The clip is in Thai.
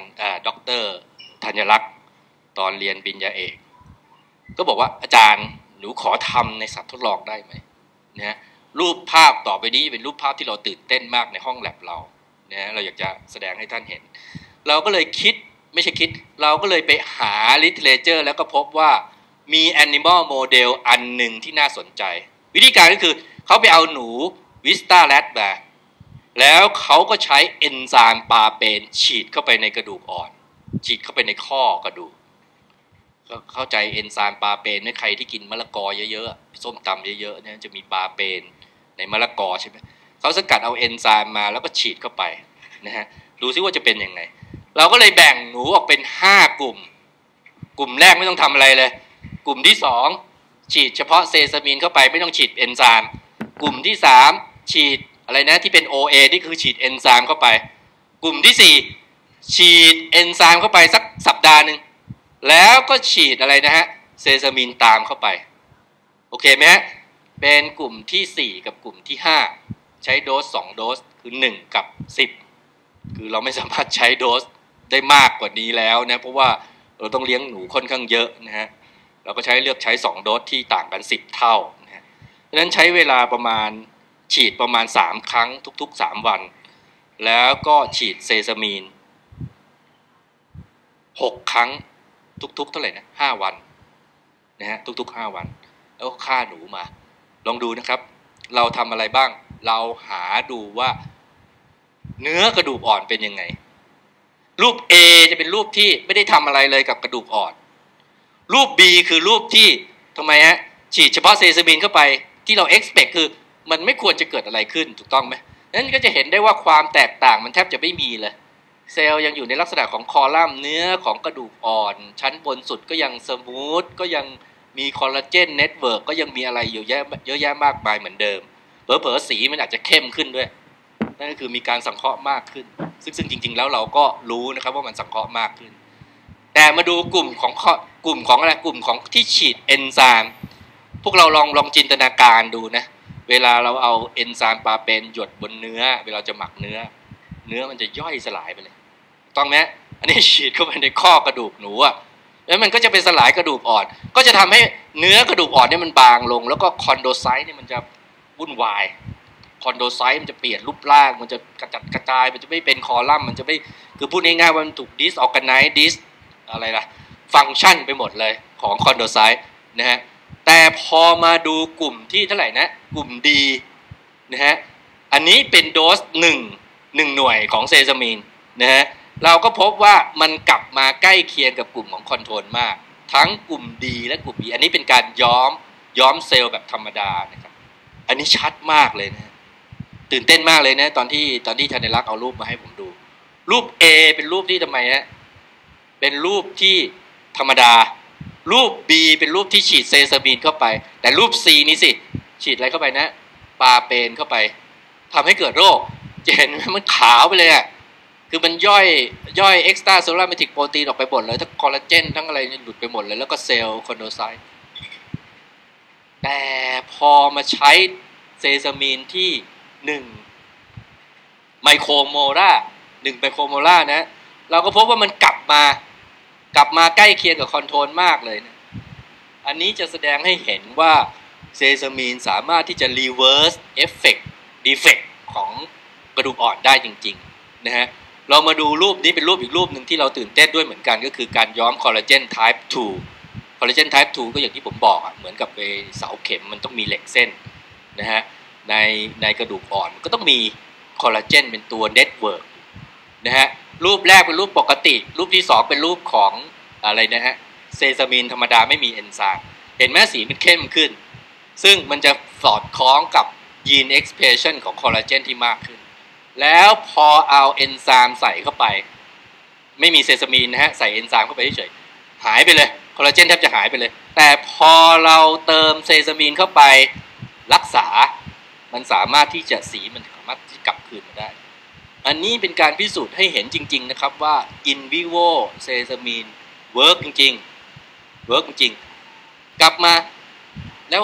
ย์ด็อกเตอร์ธัญลักษณ์ตอนเรียนบิญญาเอก ก็บอกว่าอาจารย์หนูขอทำในสัตว์ทดลองได้ไหมนะรูปภาพต่อไปนี้เป็นรูปภาพที่เราตื่นเต้นมากในห้องแลบเรานะเราอยากจะแสดงให้ท่านเห็น เราก็เลยคิดไม่ใช่คิด เราก็เลยไปหา literature แล้วก็พบว่ามี animal model อันหนึ่งที่น่าสนใจ วิธีการก็คือเขาไปเอาหนูวิสตาแรดมา แล้วเขาก็ใช้เอนไซม์ปาเปนฉีดเข้าไปในกระดูกอ่อน ฉีดเข้าไปในข้อกระดูกเข้าใจเอนไซม์ปาเปนในใครที่กินมะละกอเยอะๆส้มตำเยอะๆเนี่ยจะมีปาเปนในมะละกอใช่ไหมเขาสกัดเอาเอนไซม์มาแล้วก็ฉีดเข้าไปนะฮะดูซิว่าจะเป็นยังไง เราก็เลยแบ่งหนูออกเป็นห้ากลุ่ม กลุ่มแรกไม่ต้องทำอะไรเลย กลุ่มที่สองฉีดเฉพาะเซซามินเข้าไปไม่ต้องฉีดเอนไซม์กลุ่มที่สามฉีด อะไรนะที่เป็น OA ที่คือฉีดเอนไซม์เข้าไป กลุ่มที่สี่ฉีดเอนไซม์เข้าไปสักสัปดาห์หนึ่งแล้วก็ฉีดอะไรนะฮะเซซามินตามเข้าไป โอเคไหมฮะเป็นกลุ่มที่ 4 กับกลุ่มที่ 5 ใช้โดส 2 โดสคือ 1 กับ 10 คือเราไม่สามารถใช้โดสได้มากกว่านี้แล้วนะ เพราะว่าเราต้องเลี้ยงหนูค่อนข้างเยอะนะฮะเราก็ใช้เลือกใช้ 2 โดสที่ต่างกัน 10 เท่านะฮะดังนั้นใช้เวลาประมาณ ฉีดประมาณ 3 ครั้งทุก ๆ 3 วัน แล้วก็ฉีดเซซามีน 6 ครั้งทุก ๆ เท่าไหร่นะ5วันนะฮะทุก ๆ 5 วัน แล้วก็ฆ่าหนูมา ลองดูนะครับ เราทำอะไรบ้าง เราหาดูว่าเนื้อกระดูกอ่อนเป็นยังไง รูป A จะเป็นรูปที่ไม่ได้ทำอะไรเลยกับกระดูกอ่อน รูป B คือรูปที่ทำไมฮะฉีดเฉพาะเซซามินเข้าไปที่เรา expect คือ มันไม่ควรจะเกิดอะไรขึ้นถูกต้องไหมนั้นก็จะเห็นได้ว่าความแตกต่างมันแทบจะไม่มีเลย เซลล์ยังอยู่ในลักษณะของคอลัมน์เนื้อของกระดูกอ่อน ชั้นบนสุดก็ยังสมูทก็ยังมีคอลลาเจนเน็ตเวิร์กก็ยังมีอะไรอยู่เยอะเยอะแยะมากมายเหมือนเดิมเผลอๆสีมันอาจจะเข้มขึ้นด้วย นั่นก็คือมีการสังเคราะห์มากขึ้น ซึ่งซึ่งจริง ๆ แล้วเราก็รู้นะครับว่ามันสังเคราะห์มากขึ้น แต่มาดูกลุ่มของกลุ่มของอะไรกลุ่มของที่ฉีดเอนไซม์พวกเราลองลองจินตนาการดูนะ เวลาเราเอาเอนไซม์ปาเปนหยดบนเนื้อ เวลาจะหมักเนื้อ เนื้อมันจะย่อยสลายไปเลย ต้องไหมอันนี้ฉีดเข้าไปในข้อกระดูกหนูอะแล้วมันก็จะเป็นสลายกระดูกอ่อน ก็จะทำให้เนื้อกระดูกอ่อนเนี่ยมันบางลง แล้วก็คอนโดไซต์เนี่ยมันจะวุ่นวาย คอนโดไซต์มันจะเปลี่ยนรูปร่าง มันจะกระจัดกระจาย มันจะไม่เป็นคอลัมน์ มันจะไม่ คือพูดง่ายๆว่ามันถูกดิสออกกันไนดิสอะไรล่ะฟังก์ชันไปหมดเลยของคอนโดไซต์นะฮะ แต่พอมาดูกลุ่มที่เท่าไหร่นะ กลุ่มดีนะฮะอันนี้เป็นโดสหนึ่งหนึ่งหน่วยของเซซามีนนะฮะเราก็พบว่ามันกลับมาใกล้เคียงกับกลุ่มของคอนโทรลมาก ทั้งกลุ่มดีและกลุ่ม B อันนี้เป็นการย้อมย้อมเซลล์แบบธรรมดานะครับอันนี้ชัดมากเลยนะตื่นเต้นมากเลยนะ ตอนที่ตอนที่ธนรักษ์เอารูปมาให้ผมดู รูป A เป็นรูปที่ทำไมฮะเป็นรูปที่ธรรมดา รูป B เป็นรูปที่ฉีดเซซามีนเข้าไป แต่รูป C นี้สิ ฉีดอะไรเข้าไปนะปาเปนเข้าไปทำให้เกิดโรคจะเห็นมันขาวไปเลยอะคือมันย่อยย่อยเอ็กซ์ตร้าเซลลูลาร์เมทิกโปรตีนออกไปหมดเลยทั้งคอลลาเจนทั้งอะไรหลุดไปหมดเลย แล้วก็เซลล์คอนโดไซต์แต่พอมาใช้เซซามีนที่หนึ่งไมโครโมลาหนึ่งไมโครโมลานะ เราก็พบว่ามันกลับมา กลับมาใกล้เคียงกับคอนโทรลมากเลยนะอันนี้จะแสดงให้เห็นว่าเซซามีนสามารถที่จะรีเวิร์สเอฟเฟกต์ดีเฟกต์ของกระดูกอ่อนได้จริงๆนะฮะเรามาดูรูปนี้เป็นรูปอีกรูปหนึ่งที่เราตื่นเต้นด้วยเหมือนกันก็คือการย้อมคอลลาเจน type 2คอลลาเจน type 2ก็อย่างที่ผมบอกอะเหมือนกับไปเสาเข็มมันต้องมีเหล็กเส้นนะฮะในในกระดูกอ่อนก็ต้องมีคอลลาเจนเป็นตัวเน็ตเวิร์กนะฮะ รูปแรกเป็นรูปปกติ รูปที่2เป็นรูปของอะไรนะฮะเซซามินธรรมดาไม่มีเอนไซม์เห็นไหมสีมันเข้มขึ้น ซึ่งมันจะสอดคล้องกับยีนเอ็กซ์เพรสชันของคอลลาเจนที่มากขึ้น แล้วพอเอาเอนไซม์ใส่เข้าไป ไม่มีเซซามีนนะฮะใส่เอนไซม์เข้าไปเฉยหายไปเลยคอลลาเจนแทบจะหายไปเลย แต่พอเราเติมเซซามีนเข้าไปรักษา มันสามารถที่จะสีมันสามารถที่กลับคืนมาได้ อันนี้เป็นการพิสูจน์ให้เห็นจริง ๆ นะครับว่า in vivo เซซามีนเวิร์กจริงๆเวิร์กจริง กลับมา แล้ว